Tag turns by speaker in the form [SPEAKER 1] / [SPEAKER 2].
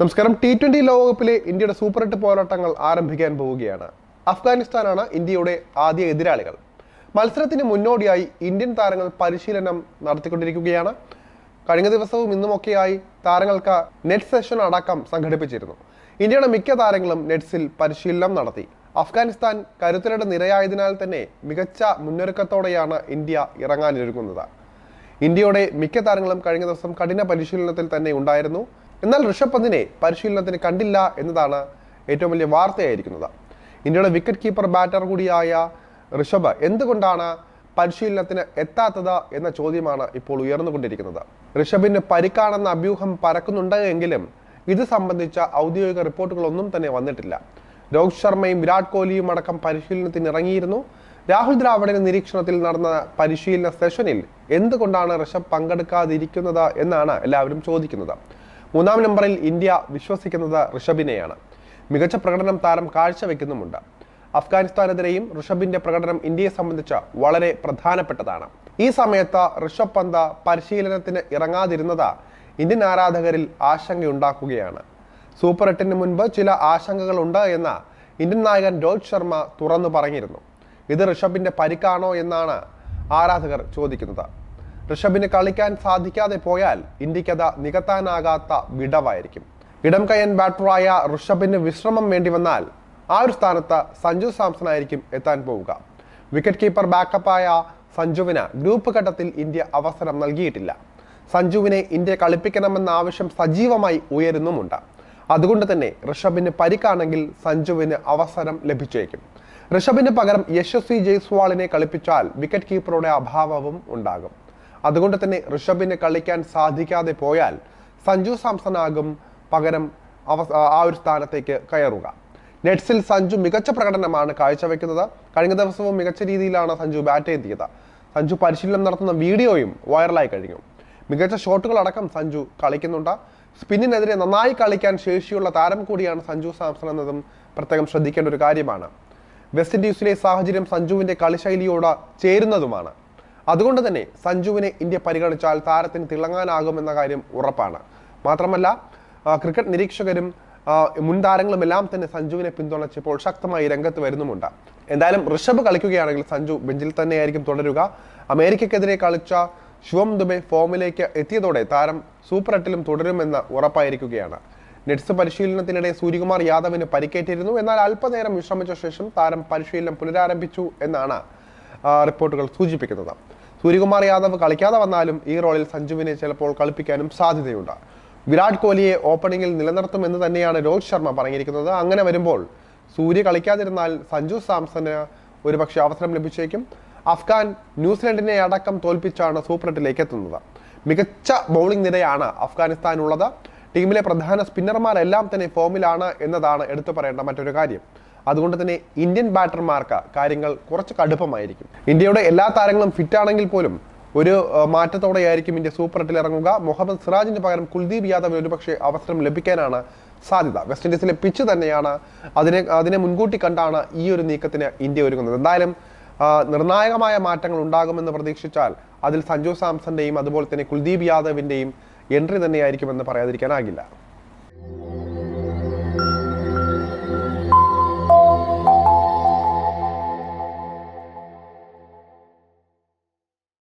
[SPEAKER 1] നമസ്കാരം. T twenty ലോകകപ്പിലെ ഇന്ത്യയുടെ സൂപ്പർ എട്ട് പോരാട്ടങ്ങൾ ആരംഭിക്കാൻ പോവുകയാണ്. അഫ്ഗാനിസ്ഥാനാണ് ഇന്ത്യയുടെ ആദ്യ എതിരാളികൾ. മത്സരത്തിന് മുന്നോടിയായി ഇന്ത്യൻ താരങ്ങൾ പരിശീലനം നടത്തിക്കൊണ്ടിരിക്കുകയാണ്. കഴിഞ്ഞ ദിവസവും ഇന്നുമൊക്കെയായി താരങ്ങൾക്ക് നെറ്റ് സെഷൻ അടക്കം സംഘടിപ്പിച്ചിരുന്നു. ഇന്ത്യയുടെ മിക്ക താരങ്ങളും നെറ്റ്സിൽ പരിശീലനം നടത്തി. അഫ്ഗാനിസ്ഥാൻ കരുത്തരുടെ നിരയായതിനാൽ തന്നെ മികച്ച മുന്നൊരുക്കത്തോടെയാണ് ഇന്ത്യ ഇറങ്ങാനൊരുങ്ങുന്നത് ഇന്ത്യയുടെ മിക്ക താരങ്ങളും കഴിഞ്ഞ ദിവസം കഠിന പരിശീലനത്തിൽ തന്നെ ഉണ്ടായിരുന്നു. എന്നാൽ ഋഷഭ് പന്തിനെ പരിശീലനത്തിന് കണ്ടില്ല എന്നതാണ് ഏറ്റവും വലിയ വാർത്തയായിരിക്കുന്നത്. ഇന്ത്യയുടെ വിക്കറ്റ് കീപ്പർ ബാറ്റർ കൂടിയായ ഋഷഭ് എന്തുകൊണ്ടാണ് പരിശീലനത്തിന് എത്താത്തത് എന്ന ചോദ്യമാണ് ഇപ്പോൾ ഉയർന്നുകൊണ്ടിരിക്കുന്നത്. ഋഷഭിന് പരിക്കാണെന്ന അഭ്യൂഹം പരക്കുന്നുണ്ട് എങ്കിലും ഇത് സംബന്ധിച്ച ഔദ്യോഗിക റിപ്പോർട്ടുകളൊന്നും തന്നെ വന്നിട്ടില്ല. രോഹിത് ശർമ്മയും വിരാട് കോഹ്ലിയും അടക്കം പരിശീലനത്തിന് ഇറങ്ങിയിരുന്നു രാഹുൽ ദ്രാവിഡിന്റെ നിരീക്ഷണത്തിൽ നടന്ന പരിശീലന സെഷനിൽ എന്തുകൊണ്ടാണ് ഋഷഭ് പങ്കെടുക്കാതിരിക്കുന്നത് എന്നാണ് എല്ലാവരും ചോദിക്കുന്നത്. മൂന്നാം നമ്പറിൽ ഇന്ത്യ വിശ്വസിക്കുന്നത് ഋഷഭിനെയാണ്. മികച്ച പ്രകടനം താരം കാഴ്ചവെക്കുന്നുമുണ്ട്. അഫ്ഗാനിസ്ഥാനെതിരെയും ഋഷഭിന്റെ പ്രകടനം ഇന്ത്യയെ സംബന്ധിച്ച് വളരെ പ്രധാനപ്പെട്ടതാണ്. ഈ സമയത്ത് ഋഷഭ് പന്ത് പരിശീലനത്തിന് ഇറങ്ങാതിരുന്നത് ഇന്ത്യൻ ആരാധകരിൽ ആശങ്കയുണ്ടാക്കുകയാണ്. സൂപ്പർ എട്ടിന് മുൻപ് ചില ആശങ്കകളുണ്ട് എന്ന് ഇന്ത്യൻ നായകൻ രോഹിത് ശർമ്മ തുറന്നു പറഞ്ഞിരുന്നു. ഇത് ഋഷഭിന്റെ പരിക്കാണോ എന്നാണ് ആരാധകർ ചോദിക്കുന്നത്. ഋഷഭിന് കളിക്കാൻ സാധിക്കാതെ പോയാൽ ഇന്ത്യക്കത് നികത്താനാകാത്ത വിടവായിരിക്കും. ഇടം കയ്യൻ ബാറ്ററായ ഋഷഭിന് വിശ്രമം വേണ്ടി വന്നാൽ ആ ഒരു സ്ഥാനത്ത് സഞ്ജു സാംസൺ ആയിരിക്കും എത്താൻ പോവുക. വിക്കറ്റ് കീപ്പർ ബാക്കപ്പായ സഞ്ജുവിന് ഗ്രൂപ്പ് ഘട്ടത്തിൽ ഇന്ത്യ അവസരം നൽകിയിട്ടില്ല. സഞ്ജുവിനെ ഇന്ത്യ കളിപ്പിക്കണമെന്ന ആവശ്യം സജീവമായി ഉയരുന്നുമുണ്ട്. അതുകൊണ്ട് തന്നെ ഋഷഭിന് പരിക്കാണെങ്കിൽ സഞ്ജുവിന് അവസരം ലഭിച്ചേക്കും. ഋഷഭിന് പകരം യശസ്വി ജയ്സ്വാളിനെ കളിപ്പിച്ചാൽ വിക്കറ്റ് കീപ്പറുടെ അഭാവവും ഉണ്ടാകും. അതുകൊണ്ട് തന്നെ ഋഷഭിന് കളിക്കാൻ സാധിക്കാതെ പോയാൽ സഞ്ജു സാംസൺ ആകും പകരം അവ ആ ഒരു സ്ഥാനത്തേക്ക് കയറുക. നെറ്റ്സിൽ സഞ്ജു മികച്ച പ്രകടനമാണ് കാഴ്ചവെക്കുന്നത്. കഴിഞ്ഞ ദിവസവും മികച്ച രീതിയിലാണ് സഞ്ജു ബാറ്റ് ചെയ്തിയത് സഞ്ജു പരിശീലനം നടത്തുന്ന വീഡിയോയും വൈറലായി കഴിഞ്ഞു. മികച്ച ഷോട്ടുകൾ അടക്കം സഞ്ജു കളിക്കുന്നുണ്ട്. സ്പിന്നിനെതിരെ നന്നായി കളിക്കാൻ ശേഷിയുള്ള താരം കൂടിയാണ് സഞ്ജു സാംസൺ എന്നതും പ്രത്യേകം ശ്രദ്ധിക്കേണ്ട ഒരു കാര്യമാണ്. വെസ്റ്റ് ഇൻഡീസിലെ സാഹചര്യം സഞ്ജുവിന്റെ കളിശൈലിയോട് ചേരുന്നതുമാണ്. അതുകൊണ്ട് തന്നെ സഞ്ജുവിനെ ഇന്ത്യ പരിഗണിച്ചാൽ താരത്തിന് തിളങ്ങാനാകുമെന്ന കാര്യം ഉറപ്പാണ്. മാത്രമല്ല ക്രിക്കറ്റ് നിരീക്ഷകരും മുൻ താരങ്ങളും എല്ലാം തന്നെ സഞ്ജുവിനെ പിന്തുണച്ചപ്പോൾ ശക്തമായി രംഗത്ത് വരുന്നുമുണ്ട്. എന്തായാലും ഋഷഭ് കളിക്കുകയാണെങ്കിൽ സഞ്ജു ബെഞ്ചിൽ തന്നെയായിരിക്കും തുടരുക. അമേരിക്കക്കെതിരെ കളിച്ച ശിവം ദുബെ ഫോമിലേക്ക് എത്തിയതോടെ താരം സൂപ്പർ എട്ടിലും തുടരുമെന്ന് ഉറപ്പായിരിക്കുകയാണ്. നെറ്റ്സ് പരിശീലനത്തിനിടെ സൂര്യകുമാർ യാദവിന് പരിക്കേറ്റിരുന്നു. എന്നാൽ അല്പനേരം വിശ്രമിച്ച ശേഷം താരം പരിശീലനം പുനരാരംഭിച്ചു എന്നാണ് റിപ്പോർട്ടുകൾ സൂചിപ്പിക്കുന്നത്. സൂര്യകുമാർ യാദവ് കളിക്കാതെ വന്നാലും ഈ റോളിൽ സഞ്ജുവിനെ ചിലപ്പോൾ കളിപ്പിക്കാനും സാധ്യതയുണ്ട്. വിരാട് കോഹ്ലിയെ ഓപ്പണിംഗിൽ നിലനിർത്തുമെന്ന് തന്നെയാണ് രോഹിത് ശർമ്മ പറഞ്ഞിരിക്കുന്നത്. അങ്ങനെ വരുമ്പോൾ സൂര്യ കളിക്കാതിരുന്നാൽ സഞ്ജു സാംസന് ഒരുപക്ഷെ അവസരം ലഭിച്ചേക്കും. അഫ്ഗാൻ ന്യൂസിലൻഡിനെ അടക്കം തോൽപ്പിച്ചാണ് സൂപ്പർ എട്ടിലേക്ക് എത്തുന്നത്. മികച്ച ബൗളിംഗ് നിരയാണ് അഫ്ഗാനിസ്ഥാനുള്ളത്. ടീമിലെ പ്രധാന സ്പിന്നർമാരെല്ലാം തന്നെ ഫോമിലാണ് എന്നതാണ് എടുത്തു പറയേണ്ട മറ്റൊരു കാര്യം. അതുകൊണ്ട് തന്നെ ഇന്ത്യൻ ബാറ്റർമാർക്ക് കാര്യങ്ങൾ കുറച്ച് കടുപ്പമായിരിക്കും. ഇന്ത്യയുടെ എല്ലാ താരങ്ങളും ഫിറ്റ് ആണെങ്കിൽ പോലും ഒരു മാറ്റത്തോടെയായിരിക്കും ഇന്ത്യ സൂപ്പർ എട്ടിൽ ഇറങ്ങുക. മുഹമ്മദ് സിറാജിന് പകരം കുൽദീപ് യാദവിന് ഒരുപക്ഷെ അവസരം ലഭിക്കാനാണ് സാധ്യത. വെസ്റ്റ് ഇൻഡീസിലെ പിച്ച് തന്നെയാണ് അതിനെ അതിനെ മുൻകൂട്ടി കണ്ടാണ് ഈ ഒരു നീക്കത്തിന് ഇന്ത്യ ഒരുങ്ങുന്നത്. എന്തായാലും നിർണായകമായ മാറ്റങ്ങൾ ഉണ്ടാകുമെന്ന് പ്രതീക്ഷിച്ചാൽ അതിൽ സഞ്ജു സാംസന്റെയും അതുപോലെ തന്നെ കുൽദീപ് യാദവിന്റെയും എൻട്രി തന്നെയായിരിക്കുമെന്ന് പറയാതിരിക്കാനാകില്ല.